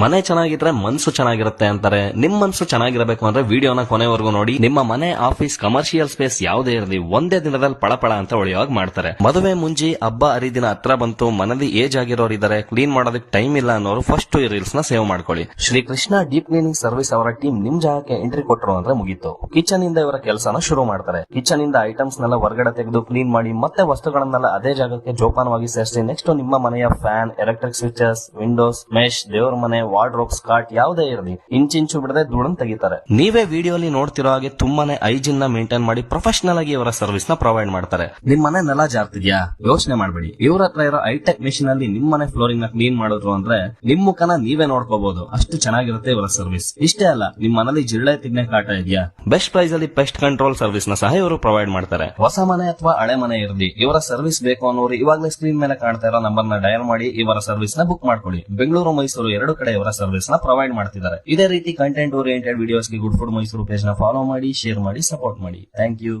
ಮನೆ ಚೆನ್ನಾಗಿದ್ರೆ ಮನ್ಸು ಚೆನ್ನಾಗಿರುತ್ತೆ ಅಂತಾರೆ. ನಿಮ್ ಮನ್ಸು ಚೆನ್ನಾಗಿರಬೇಕು ಅಂದ್ರೆ ವಿಡಿಯೋನ ಕೊನೆವರೆಗೂ ನೋಡಿ. ನಿಮ್ಮ ಮನೆ, ಆಫೀಸ್ ಕಮರ್ಷಿಯಲ್ ಸ್ಪೇಸ್ ಯಾವುದೇ ಇರಲಿ ಒಂದೇ ದಿನದಲ್ಲಿ ಪಳಪಳ ಅಂತ ಹೊಳೆಯುವಾಗ ಮಾಡ್ತಾರೆ. ಮದುವೆ ಮುಂಜಿ ಹಬ್ಬ ಹರಿದಿನ ಹತ್ರ ಬಂತು, ಮನೇಲಿ ಏಜ್ ಆಗಿರೋರು ಇದಾರೆ ಕ್ಲೀನ್ ಮಾಡೋದಕ್ಕೆ ಟೈಮ್ ಇಲ್ಲ ಅನ್ನೋರು ಫಸ್ಟ್ ಈ ರೀಲ್ಸ್ನ ಸೇವ್ ಮಾಡ್ಕೊಳ್ಳಿ. Shri Krishna deep cleaning service ಅವರ ಟೀಮ್ ನಿಮ್ ಜಾಗಕ್ಕೆ ಎಂಟ್ರಿ ಕೊಟ್ಟರು ಅಂದ್ರೆ ಮುಗೀತು. ಕಿಚನ್ ಇಂದ ಇವರ ಕೆಲಸನ ಶುರು ಮಾಡ್ತಾರೆ. ಕಿಚನ್ ಇಂದ ಐಟಮ್ಸ್ ನೆಲ್ಲ ಹೊರಗಡೆ ತೆಗೆದು ಕ್ಲೀನ್ ಮಾಡಿ, ಮತ್ತೆ ವಸ್ತುಗಳನ್ನೆಲ್ಲ ಅದೇ ಜಾಗಕ್ಕೆ ಜೋಪಾನವಾಗಿ ಸೇರಿಸಿ ನೆಕ್ಸ್ಟ್ ನಿಮ್ಮ ಮನೆಯ fan electric switches windows mesh ದೇವರ ಮನೆ ವಾರ್ಡ್ರೋಬ್ಸ್ ಸ್ಕಾಟ್ ಯಾವ್ದೇ ಇರಲಿ, ಇಂಚಿಂಚು ಬಿಡದೆ ಧೂಳನ್ ತೆಗಿತಾರೆ. ನೀವೇ ವಿಡಿಯೋಲಿ ನೋಡ್ತಿರೋ ಹಾಗೆ ತುಂಬಾನೇ ಐಜಿನ್ನ ಮೇಂಟೈನ್ ಮಾಡಿ ಪ್ರೊಫೆಷನಲ್ ಆಗಿ ಇವರ ಸರ್ವಿಸ್ನ ಪ್ರೊವೈಡ್ ಮಾಡ್ತಾರೆ. ನಿಮ್ ಮನೆ ನೆಲ ಜಾರ್ತಿದ್ಯಾ? ಯೋಚನೆ ಮಾಡಬೇಡಿ. ಇವ್ರ ಹತ್ರ ಇರೋ ಹೈಟೆಕ್ ಮಿಷಿನ್ ಅಲ್ಲಿ ನಿಮ್ ಮನೆ ಫ್ಲೋರಿಂಗ್ನ ಕ್ಲೀನ್ ಮಾಡಿದ್ರು ಅಂದ್ರೆ ನಿಮ್ ಮುಖನ ನೀವೇ ನೋಡ್ಕೋಬಹುದು ಅಷ್ಟು ಚೆನ್ನಾಗಿರುತ್ತೆ ಇವರ ಸರ್ವಿಸ್ ಇಷ್ಟೇ ಅಲ್ಲ, ನಿಮ್ ಮನೇಲಿ ಜಿರಳೆ ತಿನ್ನೆ ಕಾಟ ಇದೆಯಾ? ಬೆಸ್ಟ್ ಪ್ರೈಸ್ ಅಲ್ಲಿ ಪೆಸ್ಟ್ ಕಂಟ್ರೋಲ್ ಸರ್ವಿಸ್ನ ಸಹ ಇವರು ಪ್ರೊವೈಡ್ ಮಾಡ್ತಾರೆ. ಹೊಸ ಮನೆ ಅಥವಾ ಹಳೆ ಮನೆ ಇರಲಿ, ಇವರ ಸರ್ವಿಸ್ ಬೇಕು ಅನ್ನೋರು ಇವಾಗಲೇ ಸ್ಕ್ರೀನ್ ಮೇಲೆ ಕಾಣ್ತಾ ಇರೋ ನಂಬರ್ನ ಡಯಲ್ ಮಾಡಿ ಇವರ ಸರ್ವಿಸ್ನ ಬುಕ್ ಮಾಡ್ಕೊಳ್ಳಿ. ಬೆಂಗಳೂರು, ಮೈಸೂರು ಎರಡು ಕಡೆ ಇವರ ಸರ್ವಿಸ್ನ ಪ್ರೊವೈಡ್ ಮಾಡ್ತಿದ್ದಾರೆ. ಇದೇ ರೀತಿ ಕಂಟೆಂಟ್ ಓರಿಯೆಂಟೆಡ್ ವಿಡಿಯೋಸ್ಗೆ ಗುಡ್ ಫುಡ್ ಮೈಸೂರು ಪೇಜ್ನ ಫಾಲೋ ಮಾಡಿ ಶೇರ್ ಮಾಡಿ ಸಪೋರ್ಟ್ ಮಾಡಿ. Thank you